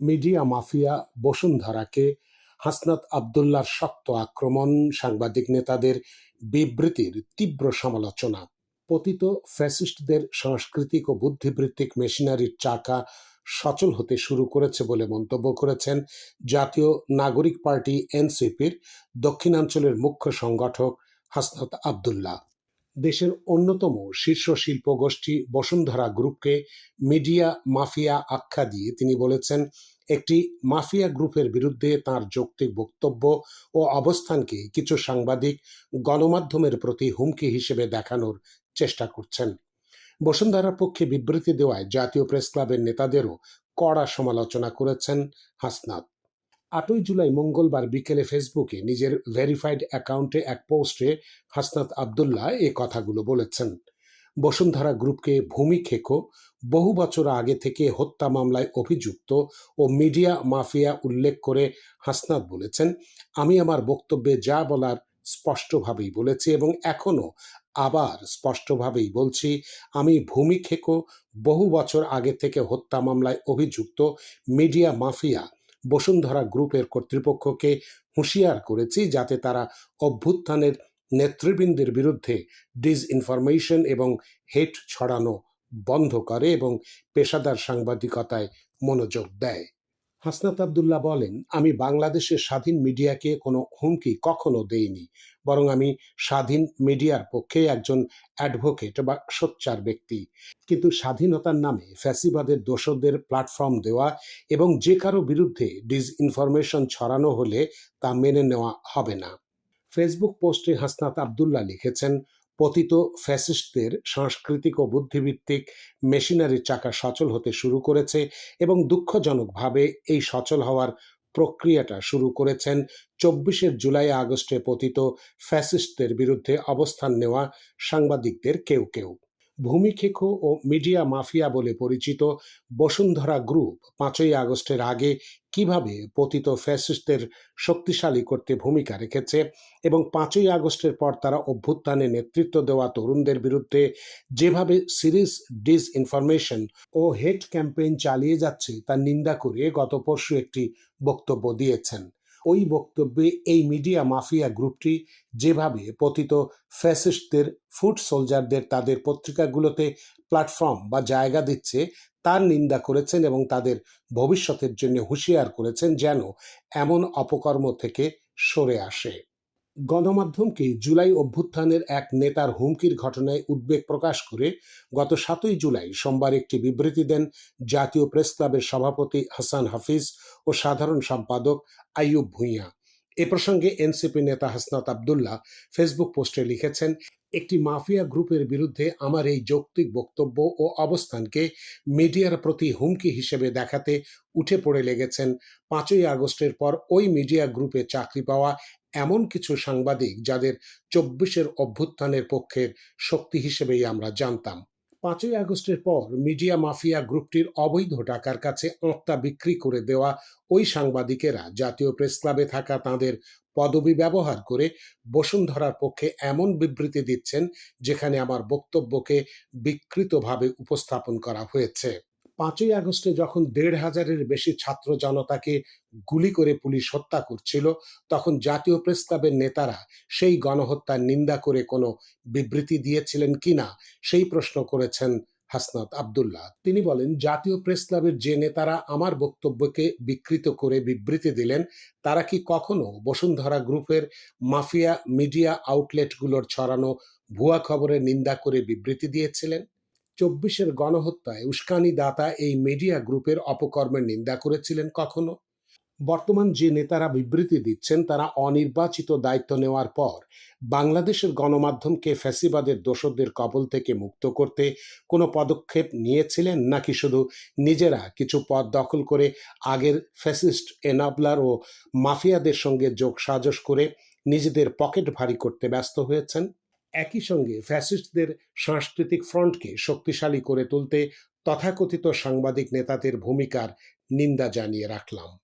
Media mafia বসুন্ধরাকে Hasnat আবদুল্লার শক্ত আক্রমণ, সাংবাদিক নেতাদের বিবৃতির তীব্র সমালোচনা, পতিত ফ্যাসিস্টদের সাংস্কৃতিক ও বুদ্ধিবৃত্তিক মেশিনারির চাকা সচল হতে শুরু করেছে বলে মন্তব্য করেছেন জাতীয় নাগরিক পার্টি এনসিপির দক্ষিণাঞ্চলের মুখ্য সংগঠক হাসনাত আবদুল্লাহ। দেশের অন্যতম শীর্ষ শিল্প গোষ্ঠী বসুন্ধরা গ্রুপকে মিডিয়া মাফিয়া আখ্যা দিয়ে তিনি বলেছেন, একটি মাফিয়া গ্রুপের বিরুদ্ধে তার যৌক্তিক বক্তব্য ও অবস্থানকে কিছু সাংবাদিক গণমাধ্যমের প্রতি হুমকি হিসেবে দেখানোর চেষ্টা করছেন। বসুন্ধরার পক্ষে বিবৃতি দেওয়ায় জাতীয় প্রেস ক্লাবের নেতাদেরও কড়া সমালোচনা করেছেন হাসনাত। আটই জুলাই মঙ্গলবার বিকেলে ফেসবুকে নিজের ভেরিফাইড অ্যাকাউন্টে এক পোস্টে হাসনাত আবদুল্লাহ এ কথাগুলো বলেছেন। বসুন্ধরা গ্রুপকে ভূমি খেকো, বহু বছর আগে থেকে হত্যা মামলায় অভিযুক্ত ও মিডিয়া মাফিয়া উল্লেখ করে হাসনাত বলেছেন, আমি আমার বক্তব্যে যা বলার স্পষ্টভাবেই বলেছি এবং এখনও আবার স্পষ্টভাবেই বলছি, আমি ভূমি খেকো, বহু বছর আগে থেকে হত্যা মামলায় অভিযুক্ত মিডিয়া মাফিয়া বসুন্ধরা গ্রুপের কর্তৃপক্ষকে হুঁশিয়ার করেছি যাতে তারা অভ্যুত্থানের নেতৃবৃন্দের বিরুদ্ধে ডিসইনফরমেশন এবং হেট ছড়ানো বন্ধ করে এবং পেশাদার সাংবাদিকতায় মনোযোগ দেয়। হাসনাত আবদুল্লাহ বলেন, আমি বাংলাদেশের স্বাধীন মিডিয়াকে কোনো হুমকি কখনো দেইনি, বরং আমি স্বাধীন মিডিয়ার পক্ষে একজন অ্যাডভোকেট বা সোচ্চার ব্যক্তি। কিন্তু স্বাধীনতার নামে ফ্যাসিবাদের দোষদের প্ল্যাটফর্ম দেওয়া এবং যে কারও বিরুদ্ধে ডিসইনফরমেশন ছড়ানো হলে তা মেনে নেওয়া হবে না। ফেসবুক পোস্টে হাসনাত আবদুল্লাহ লিখেছেন পতিত ফ্যাসিস্টদের সাংস্কৃতিক ও বুদ্ধিভিত্তিক মেশিনারির চাকা সচল হতে শুরু করেছে এবং দুঃখজনকভাবে এই সচল হওয়ার প্রক্রিয়াটা শুরু করেছেন চব্বিশে জুলাই আগস্টে পতিত ফ্যাসিস্টদের বিরুদ্ধে অবস্থান নেওয়া সাংবাদিকদের কেউ কেউ। ভূমিক্ষেকো ও মিডিয়া মাফিয়া বলে পরিচিত বসুন্ধরা গ্রুপ পাঁচই আগস্টের আগে কীভাবে পতিত ফ্যাসিস্টদের শক্তিশালী করতে ভূমিকা রেখেছে এবং পাঁচই আগস্টের পর তারা অভ্যুত্থানে নেতৃত্ব দেওয়া তরুণদের বিরুদ্ধে যেভাবে সিরিজ ডিস ইনফরমেশন ও হেড ক্যাম্পেইন চালিয়ে যাচ্ছে তার নিন্দা করে গত পরশু একটি বক্তব্য দিয়েছেন। ওই বক্তব্যে এই মিডিয়া মাফিয়া গ্রুপটি যেভাবে পতিত ফ্যাসিস্টদের ফুড সোলজারদের তাদের পত্রিকাগুলোতে প্ল্যাটফর্ম বা জায়গা দিচ্ছে, তার নিন্দা করেছেন এবং তাদের ভবিষ্যতের জন্য হুঁশিয়ার করেছেন যেন এমন অপকর্ম থেকে সরে আসে। গণমাধ্যমকে জুলাই অভ্যুত্থানের এক নেতার হুমকির ঘটনায় উদ্বেগ প্রকাশ করে গত সাতই জুলাই সোমবার একটি বিবৃতি দেন জাতীয় প্রেস ক্লাবের সভাপতি হাসান হাফিজ ও সাধারণ সম্পাদক আইয়ুব ভূঁইয়া। এ প্রসঙ্গে এনসিপি নেতা হাসনাত আবদুল্লাহ ফেসবুক পোস্টে লিখেছেন, একটি মাফিয়া গ্রুপের বিরুদ্ধে আমার এই যৌক্তিক বক্তব্য ও অবস্থানকে মিডিয়ার প্রতি হুমকি হিসেবে দেখাতে উঠে পড়ে লেগেছেন। পাঁচই আগস্টের পর ওই মিডিয়া গ্রুপে চাকরি পাওয়া এমন কিছু সাংবাদিক যাদের চব্বিশের অভ্যুত্থানের পক্ষের শক্তি হিসেবেই আমরা জানতাম। পাঁচই আগস্টের পর মিডিয়া মাফিয়া গ্রুপটির অবৈধ টাকার কাছে আত্মা বিক্রি করে দেওয়া ওই সাংবাদিকেরা জাতীয় প্রেস ক্লাবে থাকা তাঁদের পদবি ব্যবহার করে বসুন্ধরার পক্ষে এমন বিবৃতি দিচ্ছেন যেখানে আমার বক্তব্যকে বিকৃতভাবে উপস্থাপন করা হয়েছে। পাঁচই আগস্টে যখন দেড় হাজারের বেশি ছাত্র জনতাকে গুলি করে পুলিশ হত্যা করছিল, তখন জাতীয় প্রেস ক্লাবের নেতারা সেই গণহত্যার নিন্দা করে কোনো বিবৃতি দিয়েছিলেন কিনা সেই প্রশ্ন করেছেন হাসনাত আবদুল্লাহ। তিনি বলেন, জাতীয় প্রেস ক্লাবের যে নেতারা আমার বক্তব্যকে বিকৃত করে বিবৃতি দিলেন, তারা কি কখনো বসুন্ধরা গ্রুপের মাফিয়া মিডিয়া আউটলেটগুলোর ছড়ানো ভুয়া খবরের নিন্দা করে বিবৃতি দিয়েছিলেন? চব্বিশের গণহত্যায় উস্কানি দাতা এই মিডিয়া গ্রুপের অপকর্মের নিন্দা করেছিলেন কখনো? বর্তমান যে নেতারা বিবৃতি দিচ্ছেন, তারা অনির্বাচিত দায়িত্ব নেওয়ার পর বাংলাদেশের গণমাধ্যমকে ফ্যাসিবাদের দোষদের কবল থেকে মুক্ত করতে কোনো পদক্ষেপ নিয়েছিলেন নাকি শুধু নিজেরা কিছু পদ দখল করে আগের ফ্যাসিস্ট এনাবলার ও মাফিয়াদের সঙ্গে যোগ সাজস করে নিজেদের পকেট ভারী করতে ব্যস্ত হয়েছেন? একই সঙ্গে ফ্যাসিস্টদের সাংস্কৃতিক ফ্রন্টকে শক্তিশালী করে তুলতে তথাকথিত সাংবাদিক নেতাদের ভূমিকার নিন্দা জানিয়ে রাখলাম।